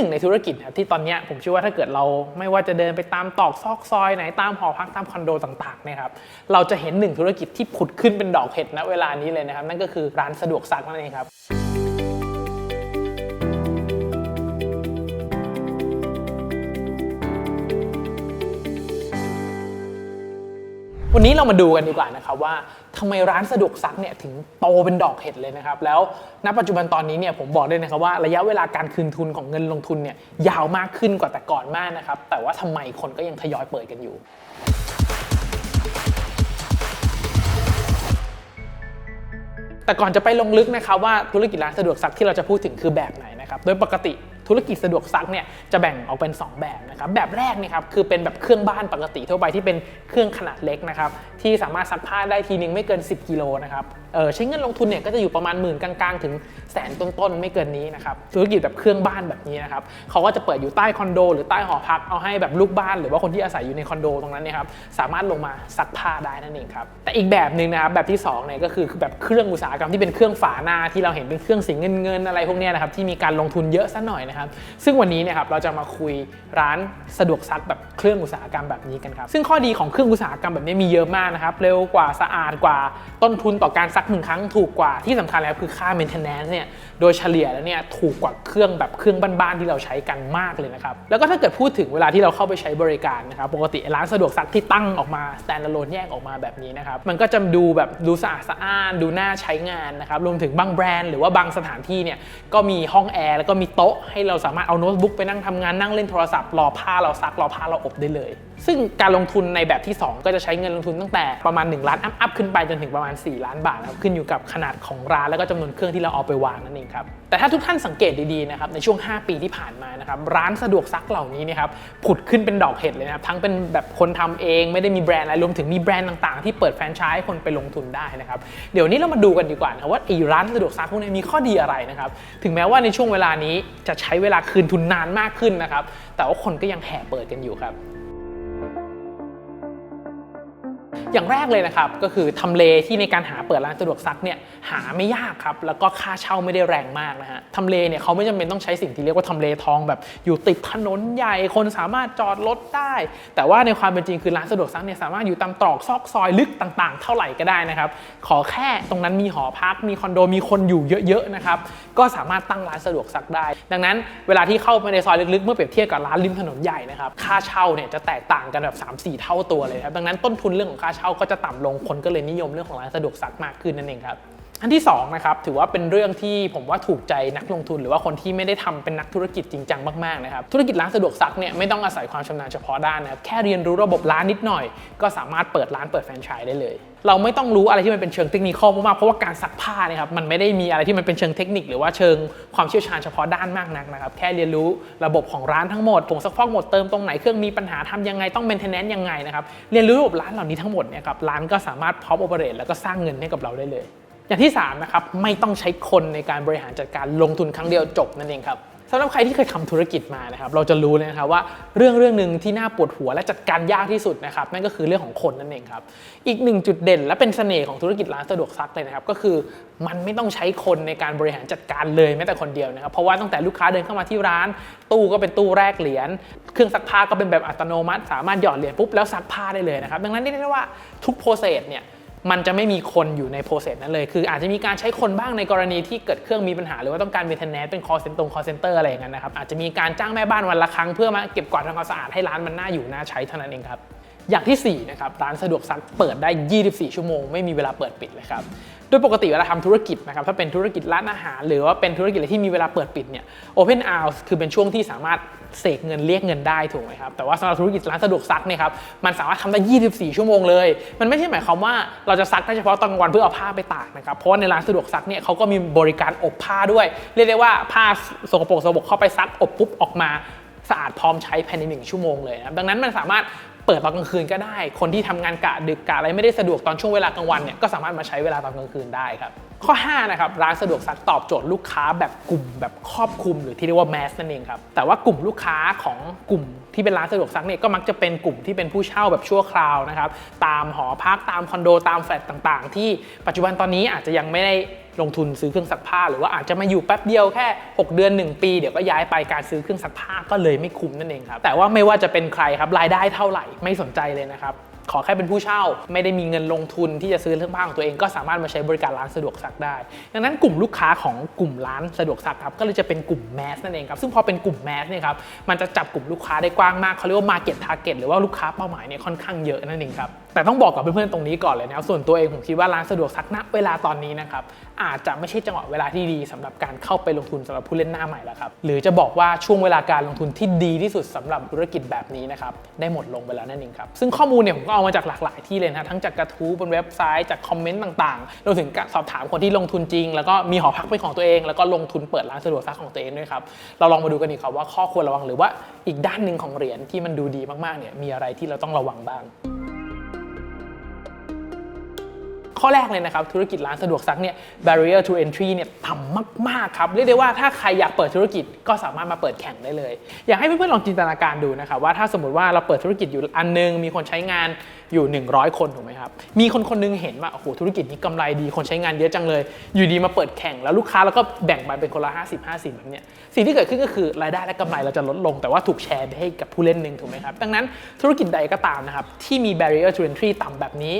นึ่งในธุรกิจครับที่ตอนนี้ผมเชื่อว่าถ้าเกิดเราไม่ว่าจะเดินไปตามตอกซอกซอยไหนตามหอพักตามคอนโดต่างๆเนะครับเราจะเห็นหนึ่งธุรกิจที่ผุดขึ้นเป็นดอกเห็ดณเวลานี้เลยนะครับ นั่นก็คือร้านสะดวกซักนั่นเองครับ วันนี้เรามาดูกันดีกว่านะครับว่าทำไมร้านสะดวกซักเนี่ยถึงโตเป็นดอกเห็ดเลยนะครับ แล้วณปัจจุบันตอนนี้เนี่ยผมบอกเลยนะครับว่าระยะเวลาการคืนทุนของเงินลงทุนเนี่ยยาวมากขึ้นกว่าแต่ก่อนมากนะครับ แต่ว่าทำไมคนก็ยังทยอยเปิดกันอยู่แต่ก่อนจะไปลงลึกนะครับว่าธุรกิจร้านสะดวกซักที่เราจะพูดถึงคือแบบไหนนะครับ โดยปกติ ธุรกิจสะดวกซักเนี่ยจะแบ่งออกเป็น 2 แบบนะครับแบบแรกเนี่ยครับคือเป็นแบบเครื่องบ้านปกติทั่วไปที่เป็นเครื่องขนาดเล็กนะครับที่สามารถซักผ้าได้ทีนึงไม่เกิน 10กิโลนะครับ ใช้เงินลงทุนเนี่ยก็จะอยู่ประมาณหมื่นกลางๆ ถึงแสนต้นๆ ไม่เกินนี้นะครับธุรกิจแบบเครื่องบ้านแบบนี้นะครับเขาก็จะเปิดอยู่ใต้คอนโด หรือใต้หอพักเอาให้แบบลูกบ้าน หรือว่าคนที่อาศัยอยู่ในคอนโดตรงนั้นเนี่ยครับสามารถลงมาซักผ้าได้นั่นเองครับแต่อีกแบบหนึ่งนะครับแบบที่สองเนี่ยก็คือแบบเครื่องอุตสาหกรรมที่เป็นเครื่องฝาหน้าที่เราเห็นเป็นเครื่องสีเงินเงินๆอะไรพวกเนี้ยนะครับที่มีการลงทุนเยอะซะหน่อยนะครับซึ่งวันนี้เนี่ยครับเราจะมาคุยร้านสะดวกซักแบบเครื่องอุตสาหกรรมแบบนี้กันครับซึ่งข้อดีของเครื่องอุตสาหกรรมแบบนี้มีเยอะมากนะครับเร็วกว่าสะอาดกว่าต้นทุนต่อการซักหนึ่งครั้งถูกกว่าที่สำคัญแล้วคือค่า maintenance เนี่ยโดยเฉลี่ยแล้วเนี่ยถูกกว่าเครื่องแบบเครื่องบ้านๆที่เราใช้กันมากเลยนะครับ แล้วก็ถ้าเกิดพูดถึงเวลาที่เราเข้าไปใช้บริการนะครับปกติร้านสะดวกซักที่ตั้งออกมา standalone แยกออกมาแบบนี้นะครับมันก็จะดูแบบดูสะอาดสะอ้านดูน่าใช้งานนะครับรวมถึงบางแบรนด์หรือว่าบางสถานที่เนี่ยก็มีห้องแอร์แล้วก็มีโต๊ะให้เราสามารถเอาโน้ตบุ๊กไปนั่งทำงานนั่งเล่นโทรศัพท์รอผ้าเราซักรอผ้าเราอบได้เลย ซึ่งการลงทุนในแบบที่ 2 ก็จะใช้เงินลงทุนตั้งแต่ประมาณ 1 ล้านอัพๆขึ้นไปจนถึงประมาณ 4 ล้านบาทนะครับขึ้นอยู่กับขนาดของร้านแล้วก็จำนวนเครื่องที่เราเอาไปวางนั่นเองครับแต่ถ้าทุกท่านสังเกตดีๆนะครับในช่วง 5 ปีที่ผ่านมานะครับร้านสะดวกซักเหล่านี้เนะครับผุดขึ้นเป็นดอกเห็ดเลยนะครับทั้งเป็นแบบคนทำเองไม่ได้มีแบรนด์อะไรรวมถึงมีแบรนด์ต่างๆ ที่เปิดแฟรนไชส์ให้คนไปลงทุนได้นะครับเดี๋ยวนี้เรามาดูกันดีกว่านะครับว่าไอ้ร้านสะดวกซักพวกนี้มีข้อดีอะไรนะครับถึงแม้ว่าในช่วงเวลานี้จะใช้เวลาคืนทุนนานมากขึ้นนะครับแต่ว่าคนก็ยังแห่เปิดกันอยู่ครับ อย่างแรกเลยนะครับก็คือทำเลที่ในการหาเปิดร้านสะดวกซักเนี่ยหาไม่ยากครับแล้วก็ค่าเช่าไม่ได้แรงมากนะฮะทำเลเนี่ยเขาไม่จำเป็นต้องใช้สิ่งที่เรียกว่าทำเลทองแบบอยู่ติดถนนใหญ่คนสามารถจอดรถได้ แต่ว่าในความเป็นจริงคือร้านสะดวกซักเนี่ยสามารถอยู่ตามตรอกซอกซอยลึกต่างๆ เท่าไหร่ก็ได้นะครับขอแค่ตรงนั้นมีหอพักมีคอนโดมีคนอยู่เยอะๆนะครับก็สามารถตั้งร้านสะดวกซักได้ ดังนั้นเวลาที่เข้าไปในซอยลึกๆเมื่อเปรียบเทียบกับร้านริมถนนใหญ่นะครับค่าเช่าเนี่ยจะแตกต่างกันแบบ3-4 เท่าตัวเลยครับดังนั้นต้นทุนเรื่องของค่าเช่าก็จะต่ำลงคนก็เลยนิยมเรื่องของร้านสะดวกซักมากขึ้นนั่นเองครับ อันที่2นะครับถือว่าเป็นเรื่องที่ผมว่าถูกใจนักลงทุน หรือว่าคนที่ไม่ได้ทำเป็นนักธุรกิจจริงจังมากๆนะครับธุรกิจร้านสะดวกซักเนี่ยไม่ต้องอาศัยความชำนาญเฉพาะด้านนะครับแค่เรียนรู้ระบบร้านนิดหน่อย ก็สามารถเปิดร้านเปิดแฟรนไชส์ได้เลย เราไม่ต้องรู้อะไรที่มันเป็นเชิงเทคนิคมากๆเพราะว่าการซักผ้าเนี่ยครับมันไม่ได้มีอะไรที่มันเป็นเชิงเทคนิค หรือว่าเชิงความเชี่ยวชาญเฉพาะด้านมากนักนะครับแค่เรียนรู้ระบบของร้านทั้งหมดผงซักฟอกหมดเติมตรงไหนเครื่องมีปัญหาทำยังไงต้อง maintenance ยังไงนะครับเรียนรู้ระบบร้านเหล่านี้ทั้งหมดเนี่ยครับร้านก็สามารถพร้อมโอเปเรตแล้วก็สร้างเงินให้กับเราได้เลย อย่างที่ 3 นะครับ ไม่ต้องใช้คนในการบริหารจัดการลงทุนครั้งเดียวจบนั่นเองครับสำหรับใครที่เคยทำธุรกิจมานะครับ เราจะรู้เลยนะครับว่าเรื่องเรื่องหนึ่งที่น่าปวดหัวและจัดการยากที่สุดนะครับ นั่นก็คือเรื่องของคนนั่นเองครับ อีกหนึ่งจุดเด่นและเป็นเสน่ห์ของธุรกิจร้านสะดวกซักเลยนะครับ ก็คือมันไม่ต้องใช้คนในการบริหารจัดการเลยแม้แต่คนเดียวนะครับ เพราะว่าตั้งแต่ลูกค้าเดินเข้ามาที่ร้าน ตู้ก็เป็นตู้แรกเหรียญ เครื่องซักผ้าก็เป็นแบบอัตโนมัติ สามารถหยอดเหรียญปุ๊บแล้วซักผ้าได้เลยนะครับ ดังนั้นเรียกได้ว่าทุกโปรเซสเนี่ย มันจะไม่มีคนอยู่ในโปรเซสนั้นเลย คืออาจจะมีการใช้คนบ้างในกรณีที่เกิดเครื่องมีปัญหา หรือว่าต้องการเมนเทนแนนเป็นคอเซ็นตรงคอเซ็นเตอร์อะไรอย่างนั้นนะครับอาจจะมีการจ้างแม่บ้านวันละครั้งเพื่อมาเก็บกวาดทำความสะอาดให้ร้านมันน่าอยู่น่าใช้เท่านั้นเองครับ อย่างที่ 4 นะครับร้านสะดวกซักเปิดได้ 24 ชั่วโมง ไม่มีเวลาเปิดปิดเลยครับโดยปกติเวลาทำธุรกิจนะครับถ้าเป็นธุรกิจร้านอาหาร หรือว่าเป็นธุรกิจอะไรที่มีเวลาเปิดปิดเนี่ย Open Hours คือเป็นช่วงที่สามารถเสกเงินเรียกเงินได้ถูกไหมครับแต่ว่าสำหรับธุรกิจร้านสะดวกซักเนี่ยครับมันสามารถทำได้ 24 ชั่วโมงเลย มันไม่ใช่หมายความว่าเราจะซักได้เฉพาะตอนกลางวันเพื่อเอาผ้าไปตากนะครับเพราะว่าในร้านสะดวกซักเนี่ยเขาก็มีบริการอบผ้าด้วย เรียกได้ว่าผ้าสกปรกสกปรกเข้าไปซักอบปุ๊บออกมาสะอาดพร้อมใช้ภายในหนึ่งชั่วโมงเลยนะดังนั้นมันสามารถ เปิดตอนกลางคืนก็ได้ คนที่ทำงานกะดึกกะอะไรไม่ได้สะดวกตอนช่วงเวลากลางวันเนี่ยก็สามารถมาใช้เวลาตอนกลางคืนได้ครับข้อ5นะครับร้านสะดวกซักตอบโจทย์ลูกค้าแบบกลุ่มแบบครอบคลุม หรือที่เรียกว่าแมสนั่นเองครับแต่ว่ากลุ่มลูกค้าของกลุ่มที่เป็นร้านสะดวกซักเนี่ยก็มักจะเป็นกลุ่มที่เป็นผู้เช่าแบบชั่วคราวนะครับตามหอพักตามคอนโดตามแฟลตต่าง ๆ ที่ปัจจุบันตอนนี้อาจจะยังไม่ได้ ลงทุนซื้อเครื่องซักผ้า หรือว่าอาจจะมาอยู่แป๊บเดียวแค่ 6 เดือน 1 ปีเดี๋ยวก็ย้ายไปการซื้อเครื่องซักผ้าก็เลยไม่คุ้มนั่นเองครับแต่ว่าไม่ว่าจะเป็นใครครับรายได้เท่าไหร่ไม่สนใจเลยนะครับ ขอแค่เป็นผู้เช่า ไม่ได้มีเงินลงทุนที่จะซื้อเครื่องผ้าของตัวเองก็สามารถมาใช้บริการร้านสะดวกซักได้ ดังนั้นกลุ่มลูกค้าของกลุ่มร้านสะดวกซักครับก็เลยจะเป็นกลุ่มแมสนั่นเองครับซึ่งพอเป็นกลุ่มแมสเนี่ยครับมันจะจับกลุ่มลูกค้าได้กว้างมากเขาเรียกว่า market target หรือว่าลูกค้าเป้าหมายเนี่ยค่อนข้างเยอะนั่นเองครับแต่ต้องบอกกับเพื่อนๆตรงนี้ก่อนเลยนะครับส่วนตัวเองผมคิดว่าร้านสะดวกซักณเวลาตอนนี้นะครับอาจจะไม่ใช่จังหวะเวลาที่ดีสำหรับการเข้าไปลงทุนสำหรับผู้เล่นหน้าใหม่แล้วครับหรือจะบอกว่าช่วงเวลาการลงทุนที่ดีที่สุดสำหรับธุรกิจแบบนี้นะครับได้หมดลงไปแล้วนั่นเองครับซึ่งข้อมูลเนี่ยผมก็เอามาจากหลากหลายที่เลยนะทั้งจากกระทู้บนเว็บไซต์จากคอมเมนต์ต่างๆรวมถึงสอบถามคนที่ลงทุนจริง แล้วก็มีหอพักเป็นของตัวเอง แล้วก็ลงทุนเปิดร้านสะดวกซักของตัวเองด้วยครับเราลองมาดูกันดีครับว่าข้อควรระวังหรือว่าอีกด้านหนึ่งของเหรียญที่มันดูดีมากๆเนี่ยมีอะไรที่เราต้องระวังบ้าง ข้อแรกเลยนะครับ ธุรกิจร้านสะดวกซักเนี่ย barrier to entry เนี่ยต่ำมาก ๆ ครับ เรียกได้ว่าถ้าใครอยากเปิดธุรกิจก็สามารถมาเปิดแข่งได้เลย อยากให้เพื่อนๆลองจินตนาการดูนะครับว่าถ้าสมมติว่าเราเปิดธุรกิจอยู่อันนึง มีคนใช้งานอยู่ 100 คนถูกไหมครับ มีคนคนหนึงเห็นว่าโอ้โหธุรกิจนี้กำไรดีคนใช้งานเยอะจังเลย อยู่ดีมาเปิดแข่งแล้วลูกค้าแล้วก็แบ่งไปเป็นคนละ 50 50แบบเนี้ยสิ่งที่เกิดขึ้นก็คือรายได้และกำไรเราจะลดลง แต่ว่าถูกแชร์ไปให้กับผู้เล่นหนึ่งถูกไหมครับดังนั้นธุรกิจใดก็ตามนะครับที่มี barrier to entry ต่ำแบบนี้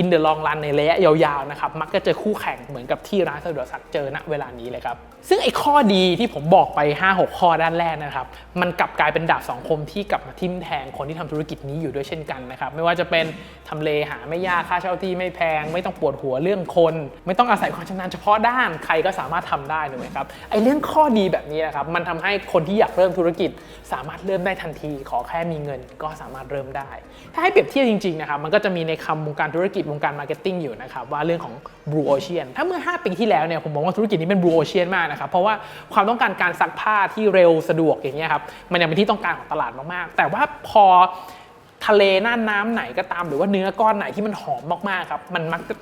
in the long run ในระยะยาวๆนะครับมักจะเจอคู่แข่งเหมือนกับที่ร้านสะดวกซักเจอณเวลานี้เลยครับ ซึ่งไอ้ข้อดีที่ผมบอกไป 5-6 ข้อด้านแรกนะครับ มันกลับกลายเป็นดาบสองคมที่กลับมาทิ่มแทงคนที่ทำธุรกิจนี้อยู่ด้วยเช่นกันนะครับ ไม่ว่าจะเป็นทำเลหาไม่ยากค่าเช่าที่ไม่แพง ไม่ต้องปวดหัวเรื่องคน ไม่ต้องอาศัยความชำนาญเฉพาะด้านใครก็สามารถทำได้ถูกไหมครับไอ้เรื่องข้อดีแบบนี้นะครับมันทำให้คนที่อยากเริ่มธุรกิจ สามารถเริ่มได้ทันที ขอแค่มีเงินก็สามารถเริ่มได้ ถ้าให้เปรียบเทียบจริงๆนะครับมันก็จะมีในคำวงการธุรกิจวงการมาร์เก็ตติ้งอยู่นะครับว่าเรื่องของ blue ocean ถ้าเมื่อ 5 ปีที่แล้วเนี่ยผมมองว่าธุรกิจนี้เป็น blue ocean มากนะครับเพราะว่าความต้องการการซักผ้าที่เร็วสะดวกอย่างเงี้ยครับมันยังเป็นที่ต้องการของตลาดมากๆ แต่ว่าพอทะเลน่านน้ำไหนก็ตามหรือว่าเนื้อก้อนไหนที่มันหอมมากๆครับมันมักจะ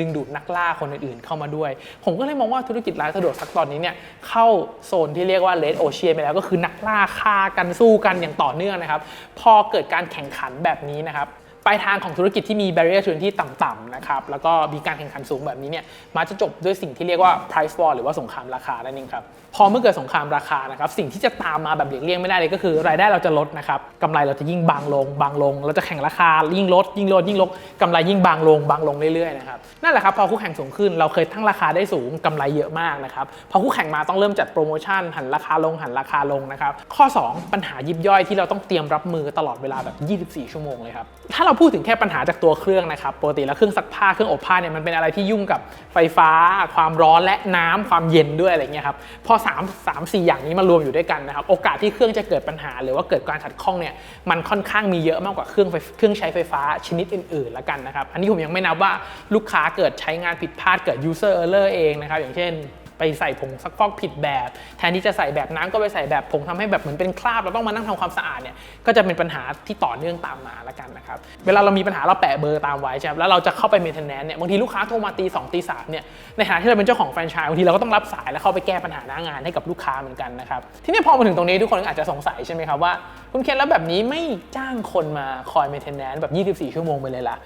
ดึงดูดนักล่าคนอื่นๆเข้ามาด้วย ผมก็เลยมองว่าธุรกิจร้านสะดวกซักตอนนี้เนี่ยเข้าโซนที่เรียกว่า red ocean ไปแล้วก็คือนักล่าฆ่ากันสู้กันอย่างต่อเนื่องนะครับ พอเกิดการแข่งขันแบบนี้นะครับ ลายทางของธุรกิจที่มี barrier to entry ต่ำๆนะครับแล้วก็มีการแข่งขันสูงแบบนี้เนี่ยมักจะจบด้วยสิ่งที่เรียกว่า price war หรือว่าสงครามราคานั่นเองครับพอเมื่อเกิดสงครามราคานะครับสิ่งที่จะตามมาแบบหลีกเลี่ยงไม่ได้เลยก็คือ รายได้เราจะลดนะครับกำไรเราจะยิ่งบางลง บางลง เราจะแข่งราคายิ่งลด ยิ่งลดยิ่งลดกำไรยิ่งบางลง บางลงเรื่อยๆนะครับนั่นแหละครับพอคู่แข่งสูงขึ้นเราเคยตั้งราคาได้สูงกำไรเยอะมากนะครับพอคู่แข่งมาต้องเริ่มจัดโปรโมชั่นหันราคาลงหันราคาลงนะครับข้อ 2 ปัญหายิบย่อยที่เราต้องเตรียมรับมือตลอดเวลาแบบ 24 ชั่วโมงเลยครับถ้าเราพูดถึงแค่ปัญหาจากตัวเครื่องนะครับปกติแล้วเครื่องซักผ้าเครื่องอบผ้าเนี่ยมันเป็นอะไรที่ยุ่งกับไฟฟ้า ความร้อนและน้ำความเย็นด้วยอะไรเงี้ยครับพอ3 3 4 อย่างนี้มารวมอยู่ด้วยกันนะครับโอกาสที่เครื่องจะเกิดปัญหา หรือว่าเกิดการขัดข้องเนี่ยมันค่อนข้างมีเยอะมากกว่าเครื่องเครื่องใช้ไฟฟ้าชนิดอื่นๆละกันนะครับอันนี้ผมยังไม่นับว่าลูกค้าเกิดใช้งานผิดพลาดเกิด user error เองนะครับอย่างเช่น ไปใส่ผงซักฟอกผิดแบบ แทนที่จะใส่แบบน้ำก็ไปใส่แบบผงทำให้แบบเหมือนเป็นคราบเราต้องมานั่งทำความสะอาดเนี่ยก็จะเป็นปัญหาที่ต่อเนื่องตามมาละกันนะครับเวลาเรามีปัญหาเราแปะเบอร์ตามไว้ใช่ไหมแล้วเราจะเข้าไปเมนเทนแนนเนี่ยบางทีลูกค้าโทรมาตีสองตีสามเนี่ยในฐานะที่เราเป็นเจ้าของแฟรนไชส์บางทีเราก็ต้องรับสายแล้วเข้าไปแก้ปัญหาหน้างานให้กับลูกค้าเหมือนกันนะครับทีนี้พอมาถึงตรงนี้ทุกคนอาจจะสงสัยใช่ไหมครับว่าคุณเคนแล้วแบบนี้ไม่จ้างคนมาคอยเมนเทนแนนแบบ 24 ชั่วโมงไปเลยล่ะ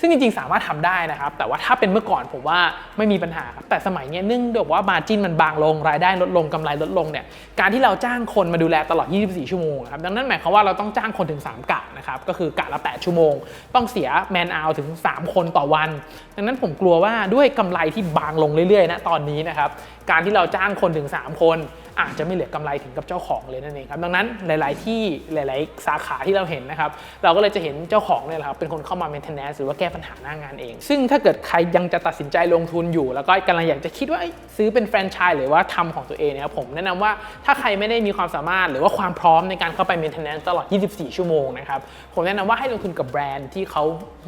ซึ่งจริงๆ สามารถทำได้นะครับ แต่ว่าถ้าเป็นเมื่อก่อนผมว่าไม่มีปัญหาครับ แต่สมัยนี้เนื่องจากว่ามาจิ้นมันบางลง รายได้ลดลงกำไรลดลงเนี่ย การที่เราจ้างคนมาดูแลตลอด 24 ชั่วโมงครับ ดังนั้นหมายความว่าเราต้องจ้างคนถึง 3กะนะครับ ก็คือกะละ 8 ชั่วโมง ต้องเสียแมนเอาถึง 3 คนต่อวัน ดังนั้นผมกลัวว่าด้วยกำไรที่บางลงเรื่อยๆ นะตอนนี้นะครับ การที่เราจ้างคนถึง 3 คน อาจจะไม่เหลือกำไรถึงกับเจ้าของเลยนั่นเองครับดังนั้นหลาย ๆ ที่หลาย ๆ สาขาที่เราเห็นนะครับเราก็เลยจะเห็นเจ้าของเนี่ยแหละครับเป็นคนเข้ามา maintenance หรือว่าแก้ปัญหาหน้างานเอง ซึ่งถ้าเกิดใครยังจะตัดสินใจลงทุนอยู่ แล้วก็กำลังอยากจะคิดว่าซื้อเป็นแฟรนไชส์หรือว่าทำของตัวเองนะครับผมแนะนำว่าถ้าใครไม่ได้มีความสามารถหรือว่าความพร้อมในการเข้าไป maintenance ตลอด 24 ชั่วโมงนะครับผมแนะนำว่าให้ลงทุนกับแบรนด์ที่เขา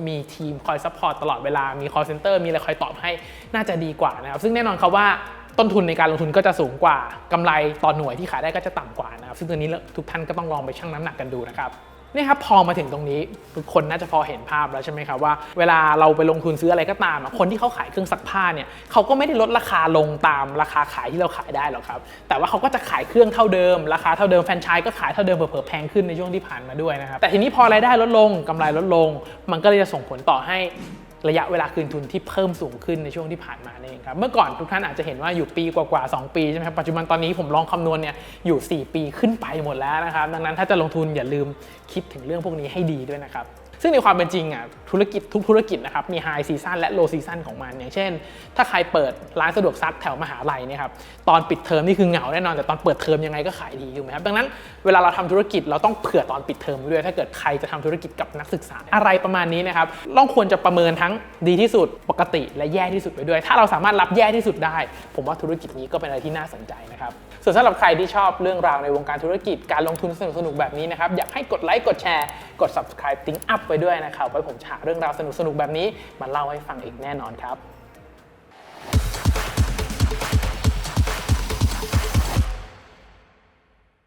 มีทีมคอยซัพพอร์ตตลอดเวลามี call center มีอะไรคอยตอบให้น่าจะดีกว่านะครับซึ่งแน่นอนครับว่า ต้นทุนในการลงทุนก็จะสูงกว่ากำไรต่อหน่วยที่ขายได้ก็จะต่ำกว่านะครับซึ่งตัวนี้ทุกท่านก็ต้องลองไปชั่งน้ำหนักกันดูนะครับนี่ครับพอมาถึงตรงนี้ทุกคนน่าจะพอเห็นภาพแล้วใช่ไหมครับว่าเวลาเราไปลงทุนซื้ออะไรก็ตามอะคนที่เขาขายเครื่องซักผ้าเนี่ยเขาก็ไม่ได้ลดราคาลงตามราคาขายที่เราขายได้หรอกครับ แต่ว่าเขาก็จะขายเครื่องเท่าเดิม ราคาเท่าเดิมแฟรนไชส์ก็ขายเท่าเดิมเผลอๆแพงขึ้นในช่วงที่ผ่านมาด้วยนะครับแต่ทีนี้พอรายได้ลดลงกำไรลดลง มันก็เลยจะส่งผลต่อให้ ระยะเวลาคืนทุนที่เพิ่มสูงขึ้นในช่วงที่ผ่านมานี่เองครับเมื่อก่อนทุกท่านอาจจะเห็นว่าอยู่ปีกว่าๆ2ปีใช่ไหมครับปัจจุบันตอนนี้ผมลองคำนวณเนี่ยอยู่ 4 ปีขึ้นไปหมดแล้วนะครับดังนั้นถ้าจะลงทุนอย่าลืมคิดถึงเรื่องพวกนี้ให้ดีด้วยนะครับซึ่งในความเป็นจริงอะ ธุรกิจทุกธุรกิจนะครับมีไฮซีซันและโลซีซันของมัน อย่างเช่น ถ้าใครเปิดร้านสะดวกซักแถวมหาลัยเนี่ยครับตอนปิดเทอมนี่คือเหงาแน่นอนแต่ตอนเปิดเทอมยังไงก็ขายดีถูกไหมครับดังนั้นเวลาเราทำธุรกิจเราต้องเผื่อตอนปิดเทอมไว้ด้วย ถ้าเกิดใครจะทำธุรกิจกับนักศึกษาอะไรประมาณนี้นะครับต้องควรจะประเมินทั้งดีที่สุดปกติและแย่ที่สุดไปด้วย ถ้าเราสามารถรับแย่ที่สุดได้ ผมว่าธุรกิจนี้ก็เป็นอะไรที่น่าสนใจนะครับส่วนสำหรับใครที่ชอบเรื่องราวในวงการธุรกิจการลงทุนสนุกๆแบบนี้นะครับอยากให้กดไลค์กดแชร์กด subscribe ติ้งอัพไปด้วยนะครับไว้ผมจะหาเรื่องราวสนุกๆแบบนี้มาเล่าให้ฟังอีกแน่นอนครับ